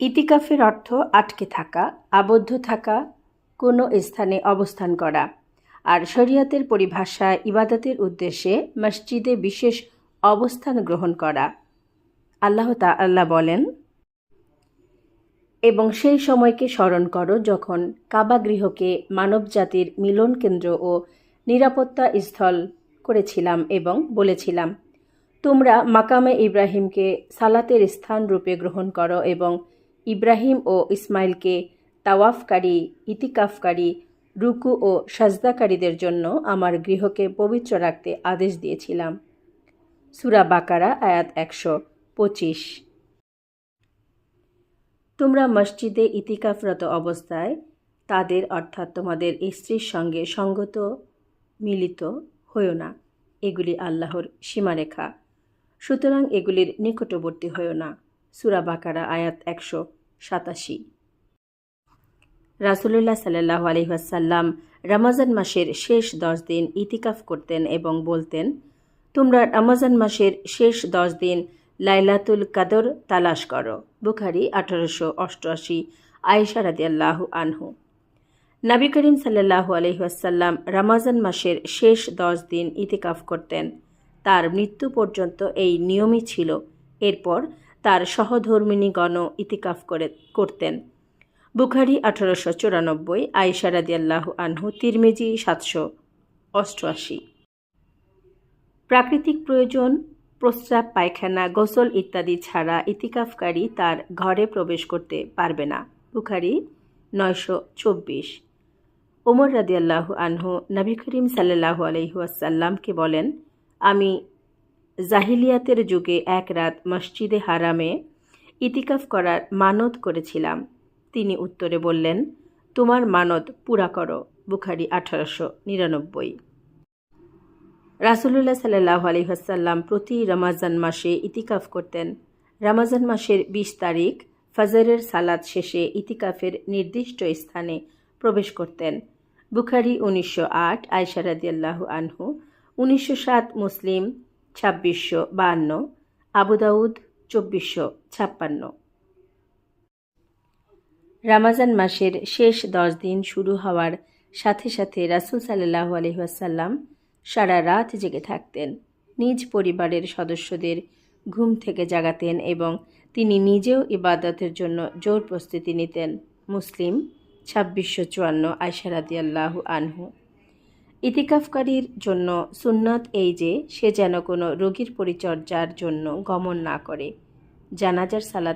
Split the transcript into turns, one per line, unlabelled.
ইতিকাফের অর্থ আটকে থাকা, আবদ্ধ থাকা, কোনো স্থানে অবস্থান করা। আর শরিয়তের পরিভাষায় ইবাদতের উদ্দেশ্যে মসজিদে বিশেষ অবস্থান গ্রহণ করা। আল্লাহ তা আল্লাহ বলেন, এবং সেই সময়কে স্মরণ করো যখন কাবা গৃহকে মানবজাতির মিলন কেন্দ্র ও নিরাপত্তা স্থল করেছিলাম এবং বলেছিলাম, তোমরা মাকামে ইব্রাহিমকে সালাতের স্থান রূপে গ্রহণ করো এবং ইব্রাহিম ও ইসমাইলকে তাওয়াফকারী, ইতিকাফকারী, রুকু ও সাজদাকারীদের জন্য আমার গৃহকে পবিত্র রাখতে আদেশ দিয়েছিলাম। সুরা বাকারা, আয়াত একশো পঁচিশ। তোমরা মসজিদে ইতিকাফরত অবস্থায়, তাদের অর্থাৎ তোমাদের স্ত্রীর সঙ্গে সঙ্গত, মিলিত হইও না। এগুলি আল্লাহর সীমারেখা। সুতরাং এগুলির নিকটবর্তী হইও না। সুরা বাকারা, আয়াত একশো সাতাশি। রাসুলুল্লাহ সাল্লাহ আলহিহাসাল্লাম রমাজান মাসের শেষ দশ দিন ইতিকাফ করতেন এবং বলতেন, তোমরা রমাজান মাসের শেষ দশ দিন লাইলাতুল কাদর তালাশ করো। বুখারি আঠারোশো অষ্টআশি, আয়েশা রাদিয়াল্লাহু আনহু। নবী করিম সাল্লাহু আলহিহাসাল্লাম রমাজান মাসের শেষ দশ দিন ইতিকাফ করতেন। তার মৃত্যু পর্যন্ত এই নিয়মই ছিল। এরপর তার সহধর্মিনীগণ ইতিকাফ করে, করতেন। বুখারি আঠারোশো চুরানব্বই, আয়েশা রাদিয়াল্লাহ আনহু, তিরমিজি সাতশো অষ্টআশি। প্রাকৃতিক প্রয়োজন, প্রস্রাব, পায়খানা, গোসল ইত্যাদি ছাড়া ইতিকাফকারী তার ঘরে প্রবেশ করতে পারবে না। বুখারি নয়শো চব্বিশ। ওমর রাদিয়াল্লাহ আনহু নবী করিম সাল্লাহু আলহিহাসাল্লামকে বলেন, আমি জাহিলিয়াতের যুগে এক রাত মসজিদে হারামে ইতিকাফ করার মানত করেছিলাম। তিনি উত্তরে বললেন, তোমার মানত পুরা করো। বুখারি আঠারোশো নিরানব্বই। রাসুলুল্লাহ সাল্লাহ আলহিহাসাল্লাম প্রতি রমাজান মাসে ইতিকাফ করতেন। রমাজান মাসের বিশ তারিখ ফজরের সালাদ শেষে ইতিকাফের নির্দিষ্ট স্থানে প্রবেশ করতেন। বুখারি উনিশশো আট আয়সারাদিয়াল্লাহু আনহু, উনিশশো সাত মুসলিম ছাব্বিশশো বাহান্ন আবুদাউদ চব্বিশশো ছাপ্পান্ন। রামাজান মাসের শেষ দশ দিন শুরু হওয়ার সাথে সাথে রাসুল সাল্লাহ আলহিহাসাল্লাম সারা রাত জেগে থাকতেন। নিজ পরিবারের সদস্যদের ঘুম থেকে জাগাতেন এবং তিনি নিজেও ইবাদতের জন্য জোর প্রস্তুতি নিতেন। মুসলিম ছাব্বিশশো চুয়ান্ন আয়সারাদি আল্লাহ আনহু। ইতিকাফকারীর জন্য সুন্নাত এই যে, সে যেন কোনো রোগীর পরিচর্যার জন্য গমন না করে। জানাজার সালাত